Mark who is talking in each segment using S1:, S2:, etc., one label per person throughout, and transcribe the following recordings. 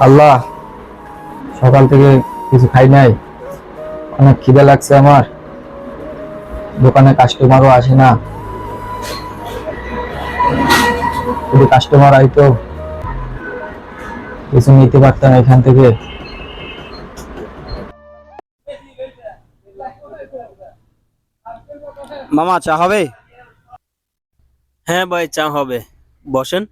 S1: আল্লাহ সকাল থেকে কিছু খাই নাই। অনেক খিদে লাগছে আমার। দোকানে কাস্টমারও আসে না। যদি কাস্টমার আইতো কিছু নিতে পারতাম এখান থেকে।
S2: মামা চা হবে?
S3: হ্যাঁ ভাই চা হবে। বসেন।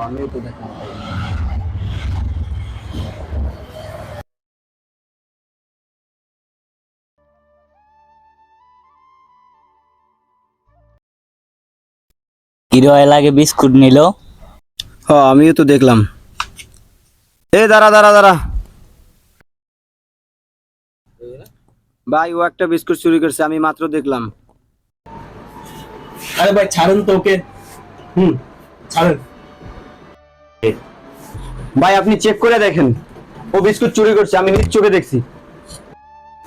S1: আমিও তো দেখলাম
S4: হিরো লাগে বিস্কুট নিল
S2: হ আমিও তো দেখলাম এ দাঁড়া দাঁড়া দাঁড়া ভাই ও একটা বিস্কুট চুরি করছে আমি মাত্র দেখলাম
S3: আরে ভাই ছাড়ুন তো ওকে হুম ছাড়ুন
S2: ভাই আপনি চেক করে দেখেন। ও বিস্কুট চুরি করছে আমি নিজ চোখে দেখছি।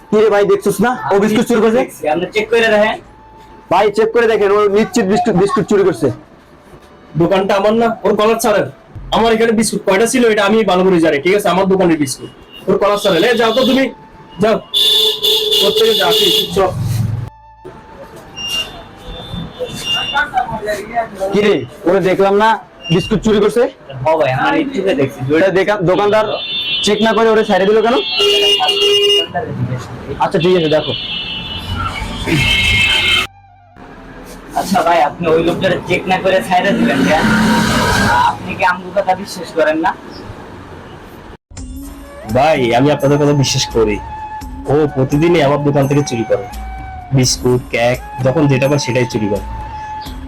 S2: কি রে ভাই দেখছিস না? ও বিস্কুট চুরি করছে?
S4: আপনি চেক করে দেখেন
S2: ভাই চেক করে দেখেন ও নিশ্চিত বিস্কুট বিস্কুট চুরি করছে।
S3: দোকানটা আমার না ওর কলার ছাড়েন আমার এখানে বিস্কুট কয়টা ছিল এটা আমি ভালো করে জানি ঠিক আছে? আমার দোকানের বিস্কুট। ওর কলার ছাড়েন এ যাও তো তুমি যাও। ওর থেকে যা চল।
S2: কি রে ওরে দেখলাম না? বিস্কুট চুরি করছে?
S4: হ ভাই আমার ইচ্ছুকে দেখছি
S2: ওটা দেখা- দোকানদার চেক না করে ওরে ছেড়ে দিল কেন? আচ্ছা ঠিক আছে দেখো।
S4: আচ্ছা ভাই আপনি ওই লোকটারে চেক না করে ছাইড়া দিবেন কেন? আপনি কি আমগো কথা বিশ্বাস করেন না?
S3: ভাই আমি আপনাদের কথা বিশ্বাস করি। ও প্রতিদিনই আমার দোকান থেকে চুরি করে। বিস্কুট কেক যখন যেটা পায় সেটাই চুরি করে।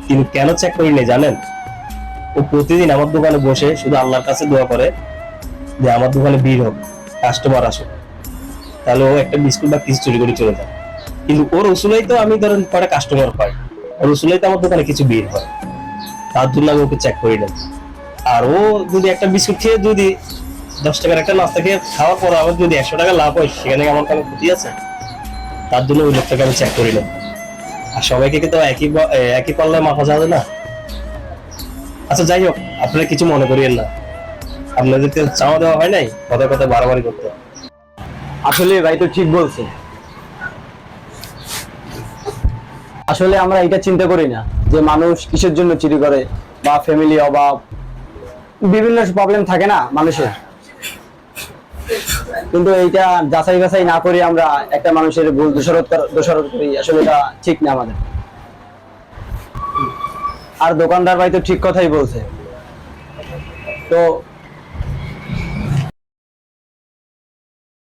S3: কিন্তু কেন চেক করি জানেন? ও প্রতিদিন আমার দোকানে বসে শুধু আল্লাহর কাছে দোয়া করে যে আমার দোকানে ভিড় হোক কাস্টমার আসুক। তাহলে ও একটা বিস্কুট বা কিছু চুরি করে চলে যায়। কিন্তু ওর ওসুলেই তো আমি ধরেন কটা কাস্টমার পাই ওর ওসুলেই তো আমার দোকানে কিছু ভিড় হয়। তার জন্য আমি ওকে চেক করি না আর ও যদি একটা বিস্কুট খেয়ে যদি দশ টাকার একটা নাস্তা খেয়ে খাওয়ার পর আমার যদি একশো টাকা লাভ হয়, সেখানে আমার কোনো ক্ষতি আছে? তার জন্য ওই লোকটাকে আমি চেক করি না আর সবাইকে তো একই একই পাল্লায় মাপা যাবে না? আচ্ছা যাই হোক, আপনারা কিছু মনে করিয়েন না। আপনাদেরকে চাওয়া দেওয়া হয় নাই? কথা কথা বাড়াবাড়ি করতে।
S2: আসলে ভাই তো ঠিক বলছে। আসলে আমরা এটা চিন্তা করি না যে মানুষ কিসের জন্য চুরি করে বা ফ্যামিলি অভাব, বিভিন্ন প্রবলেম থাকে না মানুষের। কিন্তু এইটা যাচাই বাছাই না করে আমরা একটা মানুষের ভুল দোষারোপ দোষারোপ করি, আসলে এটা ঠিক না আমাদের। আর দোকানদার ভাই তো ঠিক কথাই বলছে। তো